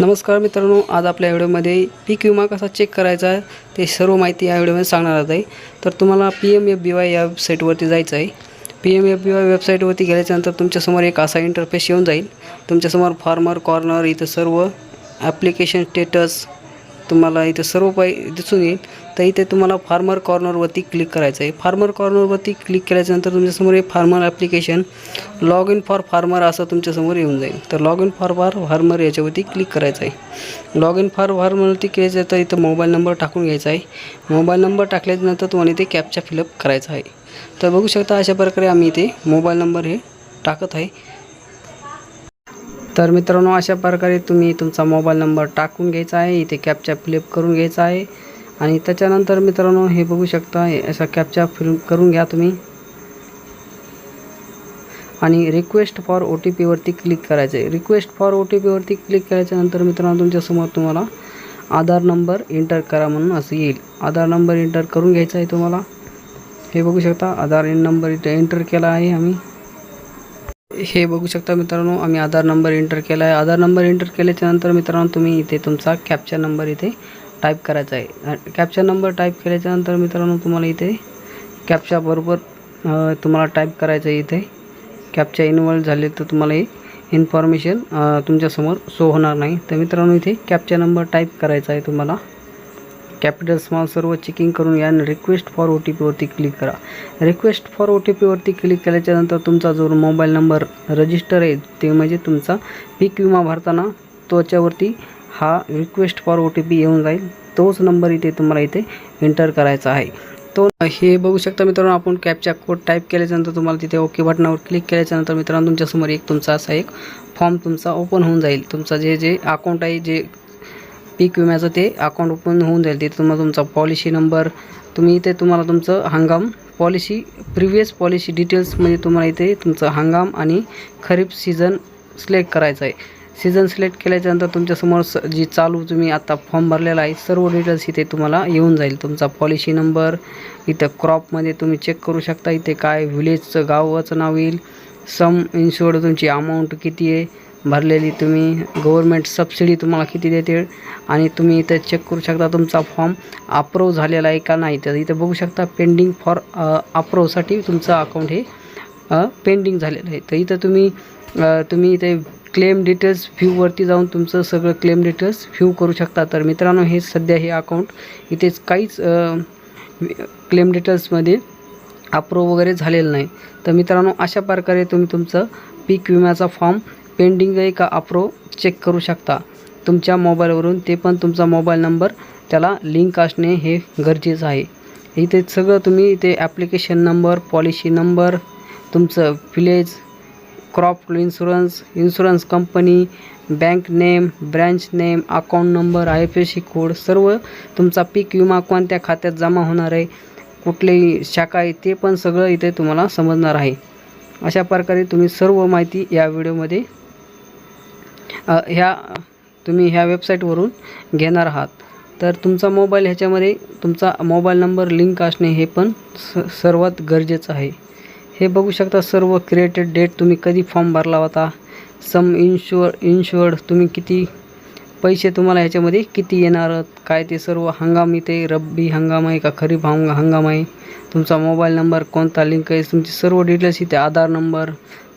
नमस्कार मित्रांनो आज आपल्या व्हिडिओमध्ये पीक विमा कसा चेक करायचा आहे ते सर्व माहिती या व्हिडिओमध्ये सांगणार आहे तर तुम्हाला P M F B Y या वेबसाईटवरती जायचं आहे. P M F B Y वेबसाईटवरती गेल्याच्यानंतर तुमच्यासमोर एक असा इंटरफेस येऊन जाईल. तुमच्यासमोर फार्मर कॉर्नर इथं सर्व ॲप्लिकेशन स्टेटस तुम्हाला इथं सर्व पाय दिसून येईल. तर इथे तुम्हाला फार्मर कॉर्नरवरती क्लिक करायचं आहे फार्मर कॉर्नरवरती क्लिक केल्याच्यानंतर तुमच्यासमोर हे farmer application log in for farmer असं तुमच्यासमोर येऊन जाईल. तर लॉग इन फॉर फार फार्मर याच्यावरती क्लिक करायचं आहे लॉग इन फॉर फार्मरवरती केल्याचं तर इथं मोबाईल नंबर टाकून घ्यायचा आहे मोबाईल नंबर टाकल्याच्यानंतर तुम्हाला इथे कॅपचा फिलअप करायचा आहे. तर बघू शकता अशा प्रकारे आम्ही इथे मोबाईल नंबर हे टाकत आहे. तर मित्रांनो अशा प्रकारे तुम्ही तुमचा मोबाईल नंबर टाकून घ्यायचा आहे इथे कॅपचा फ्लिप करून घ्यायचा आहे. आणि त्याच्यानंतर मित्रांनो हे बघू शकता असा कॅपचा फिल करून घ्या तुम्ही. आणि रिक्वेस्ट फॉर ओ टी पीवरती क्लिक करायचं आहे. रिक्वेस्ट फॉर ओ टी पीवरती क्लिक करायच्यानंतर मित्रांनो तुमच्यासमोर तुम्हाला आधार नंबर एंटर करा म्हणून असं येईल. आधार नंबर एंटर करून घ्यायचा आहे तुम्हाला. हे बघू शकता आधार नंबर इथे एंटर केला आहे आम्ही. हे बघू शकता मित्रांनो आम्ही आधार नंबर एंटर केला आहे आधार नंबर एंटर केल्याच्यानंतर मित्रांनो तुम्ही इथे तुमचा कॅप्चा नंबर इथे टाईप करायचा आहे. कॅप्चा नंबर टाईप केल्याच्यानंतर मित्रांनो तुम्हाला इथे कॅप्च्याबरोबर तुम्हाला टाईप करायचं आहे इथे. कॅप्चा इन्वॉल्व झाले तर तुम्हाला हे इन्फॉर्मेशन तुमच्यासमोर शो होणार नाही. तर मित्रांनो इथे कॅप्चा नंबर टाईप करायचा आहे तुम्हाला. कॅपिटल स्मॉल सर्व चेकिंग करून या आणि रिक्वेस्ट फॉर ओ टी पीवरती क्लिक करा. रिक्वेस्ट फॉर ओ टी पीवरती क्लिक केल्याच्यानंतर तुमचा जो मोबाईल नंबर रजिस्टर आहे ते म्हणजे तुमचा पीक विमा भरताना त्याच्यावरती हा request for O T P येऊन जाईल. तोच नंबर इथे तुम्हाला इथे एंटर करायचा आहे. तो हे बघू शकता मित्रांनो आपण कॅपचा कोड टाईप केल्याच्यानंतर तुम्हाला तिथे ओके बटनावर क्लिक केल्याच्यानंतर मित्रांनो तुमच्यासमोर एक तुमचा असा एक फॉर्म तुमचा ओपन होऊन जाईल. तुमचा जे जे अकाउंट आहे जे पीक विम्याचं ते अकाउंट ओपन होऊन जाईल. तिथे तुम्हाला तुमचा पॉलिसी नंबर तुम्ही इथे तुम्हाला तुमचं हंगाम पॉलिसी प्रिव्हियस पॉलिसी डिटेल्स म्हणजे तुम्हाला इथे तुमचं हंगाम आणि खरीप सीझन सिलेक्ट करायचं आहे. सीझन सिलेक्ट केल्याच्यानंतर तुमच्यासमोर स जी चालू तुम्ही आता फॉर्म भरलेला आहे सर्व डिटेल्स इथे तुम्हाला येऊन जाईल. तुमचा पॉलिसी नंबर इथं क्रॉपमध्ये तुम्ही चेक करू शकता. इथे काय विलेजचं गावाचं नाव येईल. सम इन्शुअर्ड तुमची अमाऊंट किती आहे. भरलेली तुम्ही गव्हर्मेंट सबसिडी तुम्हाला किती देते आणि तुम्ही इथं चेक करू शकता तुमचा फॉर्म अप्रूव्ह झालेला आहे का नाही. तर इथं बघू शकता पेंडिंग फॉर अप्रूव्हसाठी तुमचं अकाउंट हे पेंडिंग झालेलं आहे. तर इथं तुम्ही तुम्ही इथे क्लेम डिटेल्स व्ह्यूवरती जाऊन तुमचं सगळं क्लेम डिटेल्स व्ह्यू करू शकता. तर मित्रांनो हे सध्या हे अकाउंट इथेच काहीच क्लेम डिटेल्समध्ये अप्रूव्ह वगैरे झालेलं नाही. तर मित्रांनो अशा प्रकारे तुम्ही तुमचं पीक विम्याचा फॉर्म पेंडिंग आहे का अप्रो चेक करू शकता. तुमच्या मोबाईलवरून ते पण तुमचा मोबाईल नंबर त्याला लिंक असणे हे गरजेचं आहे. इथे सगळं तुम्ही इथे ॲप्लिकेशन नंबर पॉलिसी नंबर तुमचं village crop insurance insurance company bank name branch name account number I F S C code सर्व तुमचा पीक विमा कोणत्या खात्यात जमा होणार आहे कुठलीही शाखा आहे ते पण सगळं इथे तुम्हाला समजणार आहे. अशा प्रकारे तुम्ही सर्व माहिती या व्हिडिओमध्ये ह्या तुम्ही ह्या वेबसाईटवरून घेणार आहात. तर तुमचा मोबाईल ह्याच्यामध्ये तुमचा मोबाईल नंबर लिंक असणे हे पण स सर्वात गरजेचं आहे. हे बघू शकता सर्व क्रिएटेड डेट तुम्ही कधी फॉर्म भरला होता. सम इन्शुअर इन्शुअर्ड तुम्ही किती पैसे तुम्हाला ह्याच्यामध्ये किती येणार काय ते सर्व हंगाम इथे रब्बी हंगाम आहे का खरीप हंग हंगाम आहे. तुमचा मोबाईल नंबर कोणता लिंक आहे तुमचे सर्व डिटेल्स इथे आधार नंबर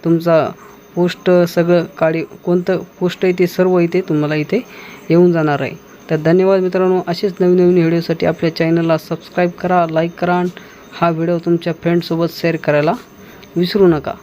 तुमचा पोस्ट सगळं काळी कोणतं पोस्ट आहे ते सर्व इथे तुम्हाला इथे येऊन जाणार आहे. तर धन्यवाद मित्रांनो असेच नवीन नवीन व्हिडिओसाठी आपल्या चॅनलला सबस्क्राईब करा लाईक करा आणि हा व्हिडिओ तुमच्या फ्रेंडसोबत शेअर करायला विसरू नका.